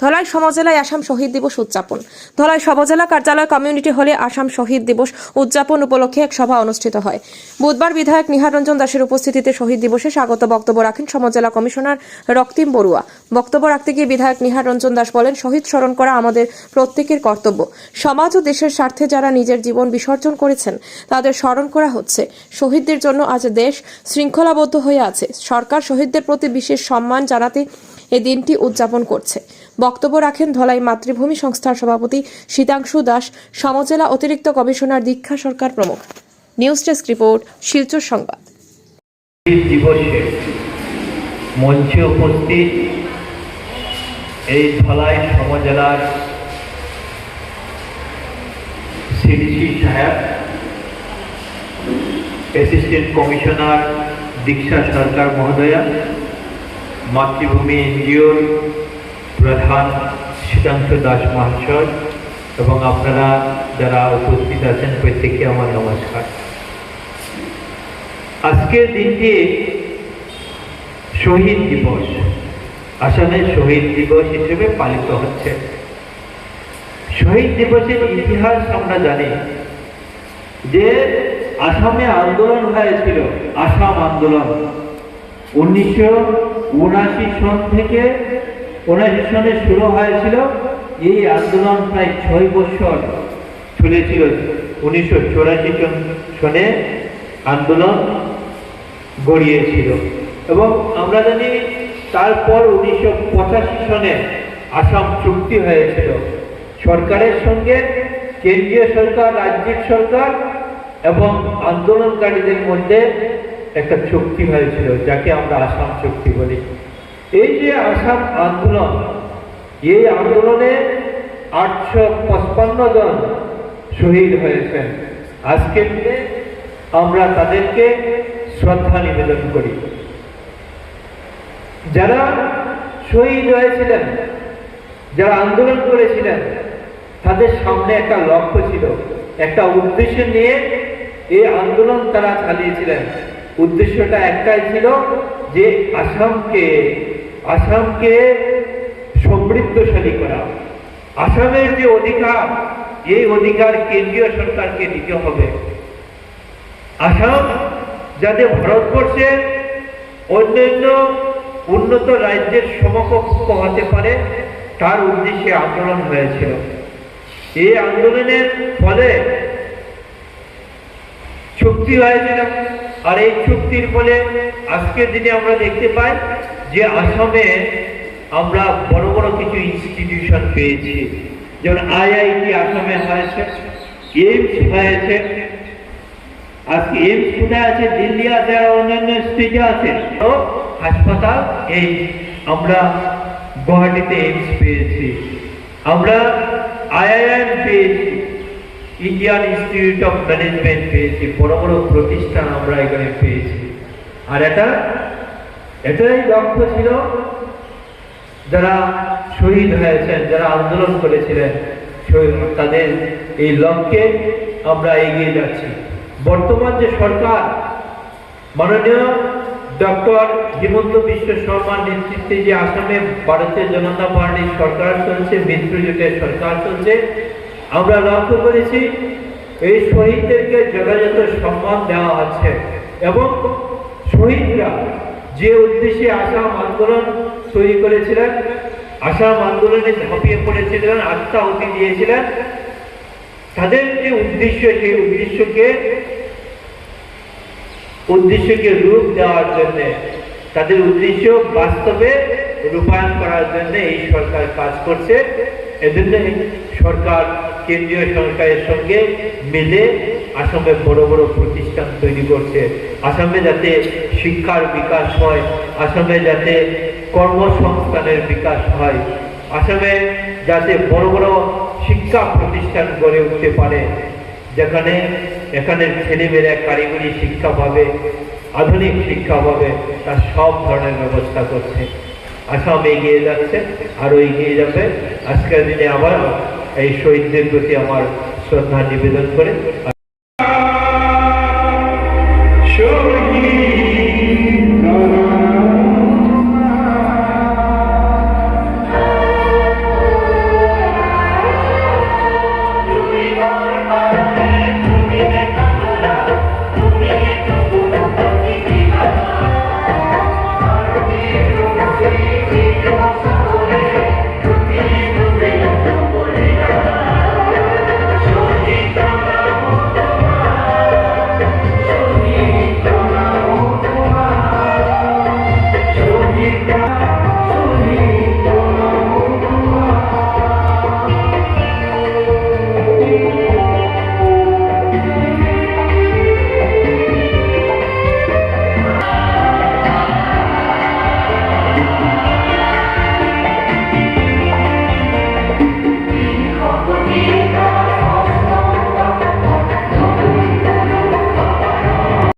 ধলাই সমজেলায় আসাম শহীদ দিবস উদযাপন। ধলাই সমজেলা কার্যালয় কমিউনিটি হলে আসাম শহীদ দিবস উদযাপন উপলক্ষে এক সভা অনুষ্ঠিত হয়। বুধবার বিধায়ক নিহার রঞ্জন দাসের উপস্থিতিতে শহীদ দিবসে স্বাগত বক্তব্য রাখেন সমজেলা কমিশনার রক্তিম বড়ুয়া। বক্তব্য রাখতে গিয়ে বিধায়ক নিহার রঞ্জন দাস বলেন, শহীদ স্মরণ করা আমাদের প্রত্যেকের কর্তব্য। সমাজ ও দেশের স্বার্থে যারা নিজের জীবন বিসর্জন করেছেন, তাদের স্মরণ করা হচ্ছে। শহীদদের জন্য আজ দেশ শৃঙ্খলাবদ্ধ হয়ে আছে। সরকার শহীদদের প্রতি বিশেষ সম্মান জানাতে এই দিনটি উদযাপন করছে। বক্তব্য রাখেন ধলাই মাতৃভূমি সংস্থার সভাপতি শীতাংশু দাস, সমজেলা অতিরিক্ত কমিশনার দীক্ষা সরকার প্রমুখ। নিউজ ডেস্ক রিপোর্ট, শিলচর সংবাদ। দিবসে মঞ্চে উপস্থিত এই ধলাই সমজেলার সিডিসি সাহেব, অ্যাসিস্ট্যান্ট কমিশনার দীক্ষা সরকার মহোদয়া, মাতৃভূমি এনজিওর প্রধান শীতাংশু দাস মহাশয় এবং আপনারা যারা উপস্থিত আছেন প্রত্যেককে আমার নমস্কার। আজকের দিনটি শহীদ দিবস। আসামের শহীদ দিবস হিসেবে পালিত হচ্ছে। শহীদ দিবসের ইতিহাস আমরা জানি যে আসামে আন্দোলন হয়েছিল, আসাম আন্দোলন। উনিশশো উনাশি সন থেকে উনাশি সনে শুরু হয়েছিল, এই আন্দোলন প্রায় ছয় বছর চলেছিল। উনিশশো চৌরাশি সনে আন্দোলন গড়িয়েছিল। এবং আমরা জানি তারপর উনিশশো পঁচাশি সনে আসাম চুক্তি হয়েছিল। সরকারের সঙ্গে কেন্দ্রীয় সরকার, রাজ্যিক সরকার এবং আন্দোলনকারীদের মধ্যে একটা চুক্তি হয়েছিল, যাকে আমরা আসাম চুক্তি বলি। এই যে আসাম আন্দোলন, এই আন্দোলনে আটশো পঁচপান্ন জন শহীদ হয়েছেন। আজকের দিনে আমরা তাদেরকে শ্রদ্ধা নিবেদন করি। যারা শহীদ হয়েছিলেন, যারা আন্দোলন করেছিলেন, তাদের সামনে একটা লক্ষ্য ছিল, একটা উদ্দেশ্য নিয়ে এই আন্দোলন তারা চালিয়েছিলেন। উদ্দেশ্যটা একটাই ছিল যে আসামকে আসামকে সমৃদ্ধশালী করা। আসামের যে অধিকার, এই অধিকার কেন্দ্রীয় সরকারকে দিতে হবে। আসাম যাতে ভারতবর্ষের অন্যান্য উন্নত রাজ্যের সমকক্ষ হতে পারে, তার উদ্দেশ্যে আন্দোলন হয়েছিল। এই আন্দোলনের ফলে চুক্তি হয়েছিল। আর এই চুক্তির ফলে আজকের দিনে আমরা দেখতে পাই যে আসামে আমরা বড় বড় কিছু ইনস্টিটিউশন পেয়েছি। যেমন আইআইটি আসামে হয়েছে এইমস হয়েছে, আজকে এইমস কোথায় আছে? দিল্লি আছে আর অন্যান্য স্টেটে আছে। তো হাসপাতাল এই আমরা গুয়াহাটিতে এইমস পেয়েছি। আমরা আইআইএম পেয়েছি। ইন্ডিয়ান ইনস্টিটিউট অফ ম্যানেজমেন্ট পেয়েছি, বড় বড় প্রতিষ্ঠান আমরা এখানে পেয়েছি। আর এটা, এটাই লক্ষ্য ছিল যারা শহীদ হয়েছেন, যারা আন্দোলন করেছিলেন তাদের এই লক্ষ্যে আমরা এগিয়ে যাচ্ছি। বর্তমান যে সরকার, মাননীয় ডক্টর হিমন্ত বিশ্ব শর্মার নেতৃত্বে যে আসামে ভারতীয় জনতা পার্টির সরকার চলছে মিত্র জোটের সরকার চলছে আমরা লক্ষ্য করেছি, এই শহীদদেরকে যথাযথ সম্মান দেওয়া হচ্ছে এবং শহীদরা যে উদ্দেশ্যে আসাম আন্দোলন তৈরি করেছিলেন, আসাম আন্দোলনে ঝাঁপিয়ে পড়েছিলেন আত্মাহুতি দিয়েছিলেন, তাদের যে উদ্দেশ্য, সেই উদ্দেশ্যকে উদ্দেশ্যকে রূপ দেওয়ার জন্যে, তাদের উদ্দেশ্য বাস্তবে রূপায়ণ করার জন্য এই সরকার কাজ করছে। এজন্য সরকার কেন্দ্রীয় সরকারের সঙ্গে মিলে আসামে বড় বড় প্রতিষ্ঠান তৈরি করছে। আসামে যাতে শিক্ষার বিকাশ হয়, আসামে যাতে কর্মসংস্থানের বিকাশ হয়, আসামে যাতে বড় বড় শিক্ষা প্রতিষ্ঠান গড়ে উঠতে পারে, যেখানে এখানে ছেলেমেয়েরা কারিগরি শিক্ষা পাবে, আধুনিক শিক্ষা পাবে, তার সব ধরনের ব্যবস্থা করছে। আসাম এগিয়ে যাচ্ছে, আরও এগিয়ে যাবে। আজকের দিনে আবার এই শহীদদের প্রতি আমার শ্রদ্ধা নিবেদন করে